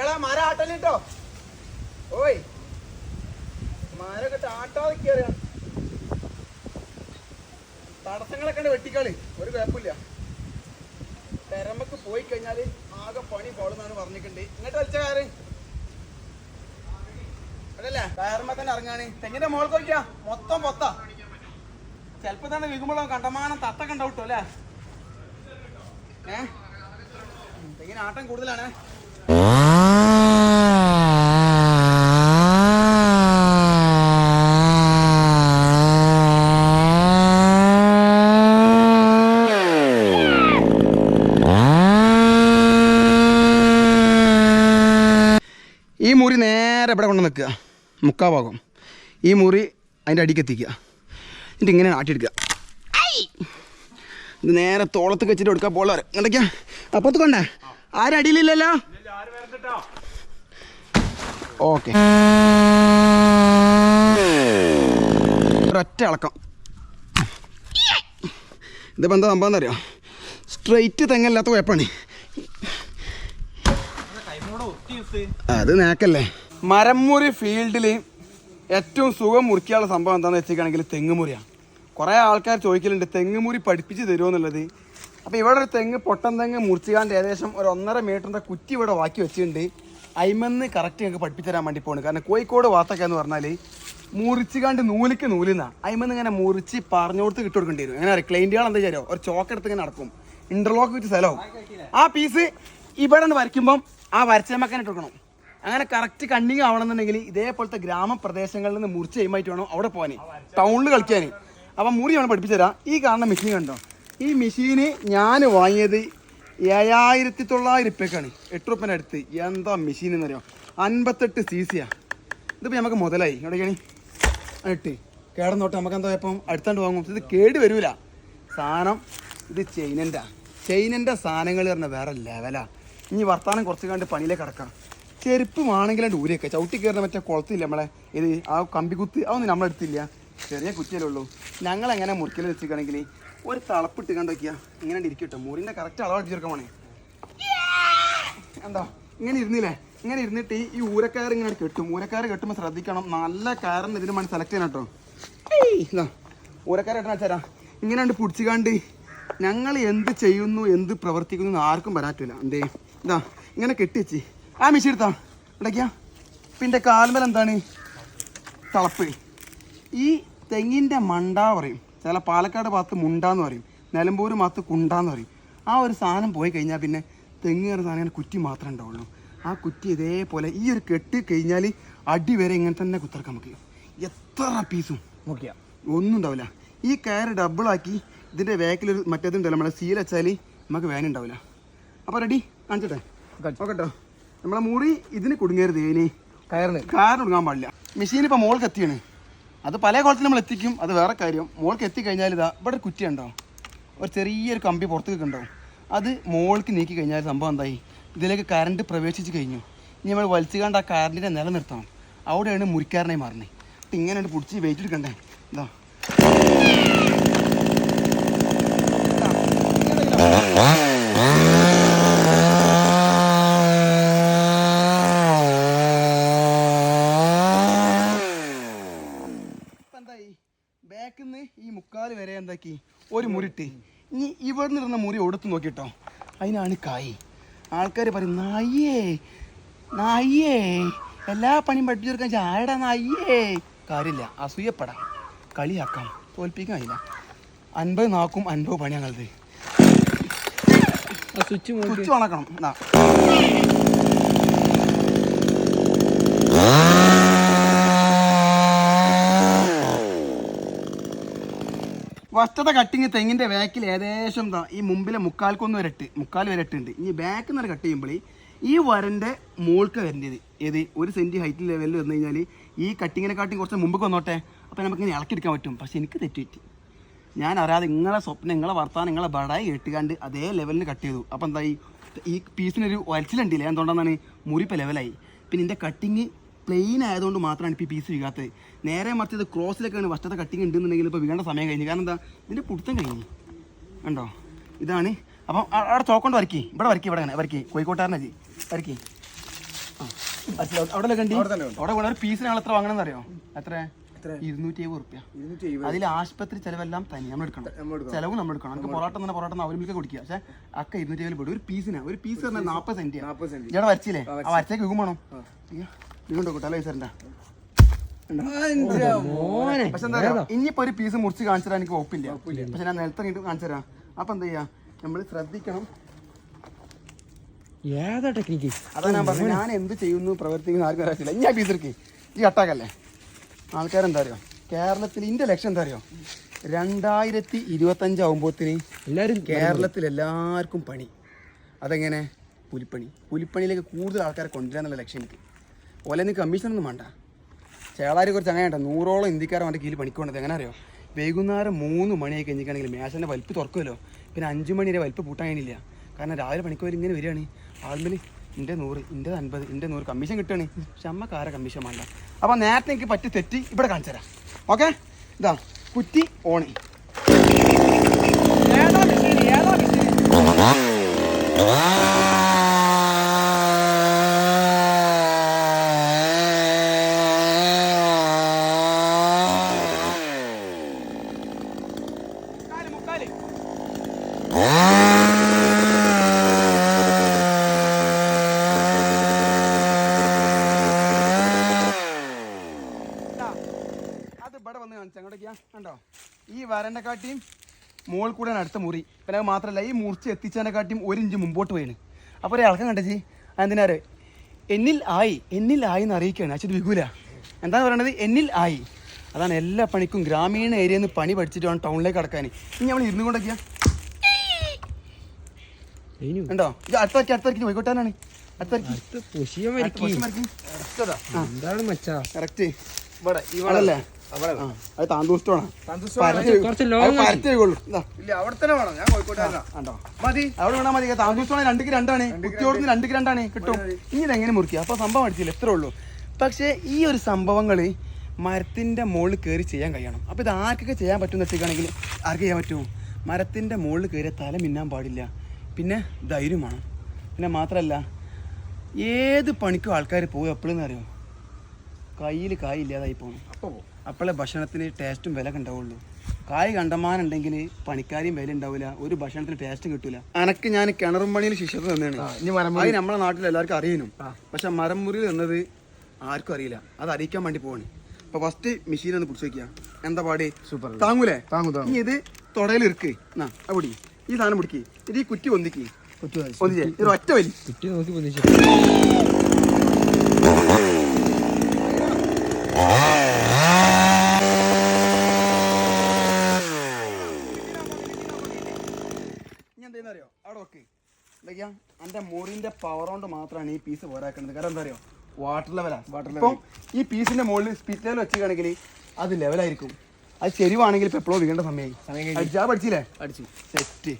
കുട്ടികളെ മരം കേട്ടോ ഓയ്. മരൊക്കെ ആട്ടാതെ കയറിയ തടസ്സങ്ങളൊക്കെ ഉണ്ട് വെട്ടിക്കളി. ഒരു കുഴപ്പമില്ല. പെരമ്പക്ക് പോയി കഴിഞ്ഞാൽ ആകെ പണി പോളെന്നാണ് പറഞ്ഞിട്ടുണ്ട്. ഇങ്ങോട്ട് വലിച്ച കയറ് അതല്ലേ? കയറുമ്പോ തന്നെ ഇറങ്ങാണ്. തെങ്ങിന്റെ മോൾക്ക് നോക്കിയാ മൊത്തം പൊത്ത. ചെലപ്പോ തന്നെ വിൽക്കുമ്പോഴോ കണ്ടമാനം തത്തൊക്കെ ഉണ്ടാവും കേട്ടോ അല്ലേ? ഏ? ഉം, തെങ്ങിന് ആട്ടം കൂടുതലാണ്. ഈ മുറി നേരെ ഇവിടെ കൊണ്ട് നിൽക്കുക. മുക്കാ ഭാഗം. ഈ മുറി അതിന്റെ അടിക്ക് എത്തിക്കുക. എന്നിട്ട് ഇങ്ങനെ ആട്ടിയെടുക്കുക! ഇത് നേരെ തോളത്ത് വെച്ചിട്ട് എടുക്കുക പോലെ വരെ എന്തൊക്കെയാ? അപ്പത്ത് കൊണ്ടേ. ആരും അടിയിലില്ലല്ലോ? ഓക്കെ. ഒരൊറ്റ ഇളക്കം ഇതിപ്പോൾ എന്താ സംഭവം എന്നറിയോ? സ്ട്രെയിറ്റ് തെങ്ങല്ലാത്ത കുഴപ്പമാണ്. അത് നേക്കല്ലേ? മരമുറി ഫീൽഡിൽ ഏറ്റവും സുഖം മുറിക്കാനുള്ള സംഭവം എന്താണെന്ന് വെച്ചിട്ടാണെങ്കിൽ തെങ്ങുമുറിയാണ് കുറേ ആൾക്കാർ ചോദിക്കലുണ്ട് തെങ്ങുമുറി പഠിപ്പിച്ച് തരുമോ എന്നുള്ളത്. അപ്പോൾ ഇവിടെ ഒരു തെങ്ങ് പൊട്ടൻ തെങ്ങ് മുറിച്ചുകാണ്ട് ഏകദേശം ഒരു ഒന്നര മീറ്ററിന്റെ കുറ്റി ഇവിടെ വാക്കി വെച്ചിട്ടുണ്ട്. അയിമെന്ന് കറക്റ്റ് ഞങ്ങൾക്ക് പഠിപ്പിച്ചു തരാൻ വേണ്ടി പോകണം കാരണം കോഴിക്കോട് വാർത്തക്ക എന്ന് പറഞ്ഞാൽ മുറിച്ചുകാണ്ട് നൂലിക്ക് നൂലിന്ന. അയിമെന്ന് ഇങ്ങനെ മുറിച്ച് പറഞ്ഞോടത്ത് കിട്ടി കൊടുക്കേണ്ടി വരും. എങ്ങനെ ക്ലൈന്റുകൾ എന്താ ചെയ്യാറോ ഒരു ചോക്കെടുത്ത് ഇങ്ങനെ നടക്കും. ഇന്റർലോക്ക് വെച്ച് സ്ഥലവും ആ പീസ് ഇവിടെ വരയ്ക്കുമ്പം ആ വരച്ചമ്മക്കാൻ ഇട്ട് കൊടുക്കണം. അങ്ങനെ കറക്റ്റ് കണ്ണിങ് ആവണമെന്നുണ്ടെങ്കിൽ ഇതേപോലത്തെ ഗ്രാമപ്രദേശങ്ങളിൽ നിന്ന് മുറിച്ച് ചെയ്യുമായിട്ട് വേണം അവിടെ പോകാൻ ടൗണിൽ കളിക്കാൻ അപ്പം മുറി വേണം പഠിപ്പിച്ചു തരാം ഈ കാണുന്ന മെഷീൻ കണ്ടോ? ഈ മെഷീന് ഞാൻ വാങ്ങിയത് ഏഴായിരത്തി തൊള്ളായിരം ഉറുപ്പ്യക്കാണ് എട്ട് റുപ്യന്റെ അടുത്ത്. എന്താ മെഷീൻ എന്നറിയോ അൻപത്തെട്ട് സി സിയാണ് ഇതിപ്പോൾ നമുക്ക് മുതലായി. എവിടെയാണ് ഇട്ട്. കേടന്നോട്ടെ. നമുക്ക് എന്താ ഇപ്പം അടുത്താണ്ട് വാങ്ങും. ഇത് കേട് വരൂല. സാധനം ഇത് ചൈനന്റെ ചൈനന്റെ സാധനങ്ങൾ പറഞ്ഞാൽ വേറെ ലെവലാ ഇനി വർത്താനം കുറച്ച് കണ്ട് പണിയിലേക്ക് കിടക്കാം ചെരുപ്പ് വേണമെങ്കിലും ഊരിയൊക്കെ. ചവിട്ടി കയറുന്ന മറ്റേ കുളത്തില്ല നമ്മളെ? ഇത് ആ കമ്പി കുത്ത് അതൊന്നും നമ്മളെടുത്തില്ല ചെറിയ കുറ്റിയല്ലേ ഉള്ളൂ. ഞങ്ങൾ എങ്ങനെ മുറിക്കൽ വെച്ചിരിക്കുകയാണെങ്കിൽ ഒരു തളപ്പിട്ട് കണ്ടോക്കിയാ ഇങ്ങനെ ഇരിക്കട്ടോ. മുറിന്റെ കറക്റ്റ് അളവ് പോണേ. എന്താ? ഇങ്ങനെ ഇരുന്നില്ലേ? ഇങ്ങനെ ഇരുന്നിട്ട് ഈ- ഊരക്കാർ ഇങ്ങനെ കെട്ടും. ഊരക്കാർ കെട്ടുമ്പോൾ ശ്രദ്ധിക്കണം. നല്ല കാരണം ഇതിന് വേണ്ടി സെലക്ട് ചെയ്യണം കേട്ടോ. ഊരക്കാർ കെട്ടണ വെച്ചാരാ ഇങ്ങനെ കണ്ട് പിടിച്ചുകാണ്ട് ഞങ്ങൾ എന്ത് ചെയ്യുന്നു എന്ത് പ്രവർത്തിക്കുന്നു എന്ന് ആർക്കും വരാറ്റില്ല എന്തേ? ഇതാ ഇങ്ങനെ കെട്ടിച്ച് ആ മിഷി എടുത്താ. ഇടയ്ക്കാ പിന്നെ കാൽമേൽ എന്താണ്? തളപ്പ്. ഈ തെങ്ങിന്റെ മണ്ട പറയും. ചില പാലക്കാട് ഭാഗത്ത് മുണ്ടാന്ന് പറയും. നിലമ്പൂർ ഭാഗത്ത് കുണ്ടാന്ന് പറയും. ആ ഒരു സാധനം പോയി കഴിഞ്ഞാൽ പിന്നെ തെങ്ങ് കയറുന്ന സാധനം ഇങ്ങനെ കുറ്റി മാത്രമേ ഉണ്ടാവുള്ളൂ. ആ കുറ്റി ഇതേപോലെ ഈ ഒരു കെട്ട് കഴിഞ്ഞാൽ അടി വരെ ഇങ്ങനെ തന്നെ കുത്തിറക്കാൻ നമുക്ക് എത്ര പീസും നോക്കിയാൽ ഒന്നും ഉണ്ടാവില്ല. ഈ കയറ് ഡബിളാക്കി ഇതിന്റെ ബാക്കിലൊരു മറ്റേതുണ്ടല്ലോ നമ്മളെ സീൽ വെച്ചാൽ നമുക്ക് വേന ഉണ്ടാവില്ല. അപ്പോൾ റെഡി കാണിച്ചിട്ടെ? നോക്കട്ടോ. നമ്മളെ മുറി ഇതിന് കുടുങ്ങരുത് ഇനി. കയറിന്. കയറിന് കൊടുക്കാൻ പാടില്ല. മെഷീൻ ഇപ്പോൾ മോൾക്ക് എത്തിയാണ്. അത് പല കോളത്തിൽ നമ്മൾ എത്തിക്കും. അത് വേറെ കാര്യം. മോൾക്ക് എത്തിക്കഴിഞ്ഞാൽ ഇതാ ഇവിടെ ഒരു കുറ്റി ഉണ്ടോ ഒരു ചെറിയൊരു കമ്പി പുറത്തേക്ക് ഉണ്ടാവും അത് മോൾക്ക് നീക്കി കഴിഞ്ഞാൽ സംഭവം എന്തായി? ഇതിലേക്ക് കറണ്ട് പ്രവേശിച്ച് കഴിഞ്ഞു. ഇനി നമ്മൾ വലിച്ചുകാണ്ട് ആ കറണ്ടിനെ നിലനിർത്തണം. അവിടെയാണ് മുറിക്കാരനായി മാറുന്നത് അപ്പം ഇങ്ങനെ പിടിച്ച് വെയിറ്റ് എടുക്കണ്ടേ? ഇപ്പൊ എന്തായി ബാക്കിൽ നിന്ന് ഈ മുക്കാൽ വരെ എന്താക്കി ഒരു മുറിട്ട് ഇനി ഇവിടെ നിന്നിരുന്ന മുറി ഒടുത്ത് നോക്കിട്ടോ. അതിനാണ് കായ്. ആൾക്കാർ പറയും നായേ നായേ എല്ലാ പണിയും പഠിപ്പിച്ചു തീർക്കാൻ ചായടാ നായേ കാര്യമില്ല അസൂയപ്പെടാം. കളിയാക്കാം തോൽപ്പിക്കാൻ കഴിയില്ല. അൻപത് നാക്കും അൻപത് പണി ഞങ്ങളത് സ്വിച്ച് സ്വിച്ച് ഉണക്കണം. എന്നാ ഫസ്റ്റത്തെ കട്ടിങ് തെങ്ങിന്റെ ബാക്കിൽ ഏകദേശം എന്താ ഈ മുമ്പിലെ മുക്കാൽക്കൊന്ന് വരട്ട് മുക്കാൽ വരട്ടുണ്ട് ഇനി ബാക്കിൽ നിന്ന് കട്ട് ചെയ്യുമ്പോൾ ഈ വരന്റെ മോൾക്ക് വരേണ്ടത് ഏത്? ഒരു സെന്റ് ഹൈറ്റ് ലെവലിൽ വന്നു കഴിഞ്ഞാൽ ഈ കട്ടിങ്ങിനെ കാട്ടി കുറച്ച് മുമ്പ് വന്നോട്ടെ? അപ്പോൾ നമുക്ക് ഇങ്ങനെ ഇളക്കിയെടുക്കാൻ പറ്റും. പക്ഷെ എനിക്ക് തെറ്റിറ്റി ഞാൻ അറിയാതെ നിങ്ങളെ സ്വപ്നം നിങ്ങളെ വർത്താനം നിങ്ങളെ ബടായി കേട്ടുകാണ്ട് അതേ ലെവലിന് കട്ട് ചെയ്തു. അപ്പോൾ എന്തായി? ഈ പീസിനൊരു വലച്ചിലുണ്ടല്ലേ എന്തുകൊണ്ടാണ്? മുറിപ്പ് ലെവലായി പിന്നെ എന്റെ കട്ടിങ് പ്ലെയിൻ ആയതുകൊണ്ട് മാത്രമാണ് ഇപ്പോൾ പീസ് വീഴാത്തത് നേരെ മറിച്ച് ഇത് ക്രോസിലൊക്കെയാണ് ഫസ്റ്റത്തെ കട്ടിങ് ഉണ്ടെന്നുണ്ടെങ്കിൽ ഇപ്പോൾ വീണ്ട സമയം കഴിഞ്ഞു. കാരണം എന്താ? ഇതിന്റെ പുടുത്തം കഴിഞ്ഞു. കണ്ടോ? ഇതാണ്. അപ്പം അവിടെ ചോക്കൊണ്ട് വരക്കി ഇവിടെ വരക്കി ഇവിടെ അങ്ങനെ വരക്കി ജി വരക്കി. അവിടെ കണ്ടി? അവിടെ തന്നെ പീസിനാണ് അവിടെ പീസിന് ഞങ്ങൾ എത്ര വാങ്ങണമെന്ന് അറിയോ? എത്ര? ഇരുന്നൂറ്റി എഴുപത് റുപ്യ. അതിൽ ആശുപത്രി ചെലവെല്ലാം തനി. നമ്മൾ എടുക്കണം. ചെലവും നമ്മൾ എടുക്കണം. നമുക്ക് പൊറോട്ട തന്നെ പൊറോട്ട അവലിമിൽക്ക് കുടിക്കുക. പക്ഷെ അക്ക ഇരുന്നൂറ്റി എഴുപത് പെടും. ഒരു പീസിനാണ് ഒരു പീസ് പറഞ്ഞാൽ നാൽപ്പത് സെന്റ്. ഇവിടെ വരച്ചില്ലേ? ആ വരച്ചേക്ക് വേണം ഇതുകൊണ്ടോ കൂട്ടാ ലൈസറിന്റെ പക്ഷെ എന്താ പറയാ ഇനിയിപ്പോ ഒരു പീസ് മുറിച്ച് കാണിച്ചു തരാൻ എനിക്ക് ഒപ്പില്ല പക്ഷെ ഞാൻ നിലത്ത് നീട്ട് കാണിച്ചു തരാം. അപ്പൊ എന്താ ചെയ്യാ? നമ്മൾ ശ്രദ്ധിക്കണം. ഏതാ ടെക്നിക്ക് അതാ ഞാൻ പറഞ്ഞു ഞാൻ എന്ത് ചെയ്യുന്നു പ്രവർത്തിക്കുന്നു ആർക്കും അറിയത്തില്ല. ഞാൻ പീസ് എടുക്കി ഈ അട്ടാക്കല്ലേ ആൾക്കാരെന്താ അറിയോ? കേരളത്തിൽ ഇന്റെ ലക്ഷ്യം എന്താ അറിയോ? രണ്ടായിരത്തി ഇരുപത്തഞ്ച് ആകുമ്പോത്തിന് എല്ലാരും കേരളത്തിൽ എല്ലാവർക്കും പണി. അതെങ്ങനെ? പുലിപ്പണി. പുലിപ്പണിയിലേക്ക് കൂടുതൽ ആൾക്കാരെ കൊണ്ടുവരാന്നുള്ള ലക്ഷ്യം എനിക്ക്. ഓലെന്ന് കമ്മീഷനൊന്നും വേണ്ട. ചേളാരി കുറച്ച് അങ്ങനെ ഉണ്ടോ നൂറോളം ഇന്ത്യക്കാരെ അവന്റെ കീഴിൽ പണിക്കൊണ്ടത് എങ്ങനെ അറിയോ? വൈകുന്നേരം മൂന്ന് മണിയായി കഴിഞ്ഞിട്ടാണെങ്കിൽ മേശന്റെ വലിപ്പ് തുറക്കുമല്ലോ. പിന്നെ അഞ്ച് മണി വരെ വലിപ്പ് പൂട്ടാൻ കഴിയില്ല കാരണം രാവിലെ പണിക്ക് വരെ ഇങ്ങനെ വരികയാണ്. ആൾമേൽ എന്റെ നൂറ് എന്റെ അൻപത് എന്റെ നൂറ് കമ്മീഷൻ കിട്ടുകയാണ്. പക്ഷെ കാര കമ്മീഷൻ വേണ്ട. അപ്പോൾ നേരത്തെ എനിക്ക് പറ്റി തെറ്റി ഇവിടെ കാണിച്ചു തരാം. ഓക്കെ? ഇതാ കുറ്റി ഓണി ഏതാ ഏതാ മെഷീൻ ഇവിടെ വന്ന് കാണിച്ചു. അങ്ങോട്ടേക്കാ കണ്ടോ? ഈ വരന്റെ കാട്ടിയും മോൾ കൂടെ അടുത്ത മുറി. പിന്നെ അത് മാത്രമല്ല ഈ മുറിച്ച് എത്തിച്ചതിനെക്കാട്ടിയും ഒരു ഇഞ്ച് മുമ്പോട്ട് പോയിന്. അപ്പോൾ ഒരു ഇളക്കം കണ്ടേ എന്തിനാറ് എന്നിൽ ആയി എന്നിൽ ആയി എന്ന് അറിയിക്കുകയാണ്. അച്ഛൻ വികൂല എന്താണ് പറയണത്? എന്നിൽ ആയി. അതാണ് എല്ലാ പണിക്കും ഗ്രാമീണ ഏരിയയിൽ നിന്ന് പണി പഠിച്ചിട്ട് വേണം ടൗണിലേക്ക് കടക്കാൻ. ഇനി നമ്മൾ ഇരുന്നു കൊണ്ടൊക്കെയാ ഉണ്ടോ ഇത് അടുത്തരക്ക് അടുത്തരക്ക് പോയിക്കോട്ടാനാണ്. അടുത്തരക്ക് മച്ചാ? കറക്റ്റ്. ഇവിടെ ഇവിടെ. ആ അത് അവിടെ തന്നെ വേണം. ഞാൻ കോഴിക്കോട്ടുകാരനാ കണ്ടോ? മതി. താന്തൂഷ്ടമാണ് രണ്ടിക്ക് രണ്ടാണ്. കുത്തിയോടുന്ന് രണ്ടിക്ക് രണ്ടാണ്. കിട്ടും. ഇനി ഇതെങ്ങനെ മുറിക്കുക? അപ്പൊ സംഭവം അടിച്ചില്ല. എത്ര ഉള്ളൂ. പക്ഷേ ഈ ഒരു സംഭവങ്ങൾ മരത്തിന്റെ മുകളിൽ കയറി ചെയ്യാൻ കഴിയണം. അപ്പൊ ഇത് ആർക്കൊക്കെ ചെയ്യാൻ പറ്റുമെന്ന് വെച്ചിട്ടാണെങ്കിൽ ആർക്ക് ചെയ്യാൻ പറ്റുമോ മരത്തിന്റെ മുകളിൽ കയറിയ തല മിന്നാൻ പാടില്ല. പിന്നെ ധൈര്യമാണ് പിന്നെ മാത്രമല്ല ഏത് പണിക്കും ആൾക്കാർ പോകും എപ്പോഴെന്ന് അറിയോ? കയ്യിൽ കായ് ഇല്ലാതായി പോകണം അപ്പോൾ. അപ്പോഴേ ഭക്ഷണത്തിന് ടേസ്റ്റും വില കണ്ടാവുള്ളൂ കായ് കണ്ടമാനുണ്ടെങ്കിൽ പണിക്കാരിയും വില ഉണ്ടാവില്ല ഒരു ഭക്ഷണത്തിന് ടേസ്റ്റും കിട്ടില്ല അനക്ക് ഞാൻ കിണറും പണിയിൽ ശിക്ഷത്ത് തന്നെയാണ്. അത് നമ്മുടെ നാട്ടിൽ എല്ലാവർക്കും അറിയുന്നു. പക്ഷെ മരമുറിയിൽ എന്നത് ആർക്കും അറിയില്ല. അത് അറിയിക്കാൻ വേണ്ടി പോവാണ്. അപ്പൊ ഫസ്റ്റ് മെഷീൻ ഒന്ന് പിടിച്ചു വെക്കുക എന്താ പാടി? സൂപ്പർ താങ്ങൂലേ? താങ്ങൂ ഇത് തുടയിൽ ഇർക്ക് അവിടെ ഈ സാധനം പിടിക്കുക ഇത് ഈ കുറ്റി ഒന്നിക്ക് ഒറ്റ വലി. കുറ്റി നോക്കി അറിയോ അവിടെ വെക്ക് എന്തൊക്കെയാ? എന്റെ മുറിന്റെ പവർ കൊണ്ട് മാത്രമാണ് ഈ പീസ് പോരാക്കുന്നത് കാരണം എന്താ അറിയോ? വാട്ടർ ലെവലാ വാട്ടർ ലെവൽ ഈ പീസിന്റെ മുകളിൽ സ്പിറ്റ് ലെവൽ വെച്ചിട്ടാണെങ്കിൽ അത് ലെവലായിരിക്കും അത് ചെരിവാണെങ്കിൽ ഇപ്പൊ എപ്പോഴും വീണ്ട സമയമായി. സമയം അടിച്ചാ പഠിച്ചില്ലേ? അടിച്ചു സെറ്റ്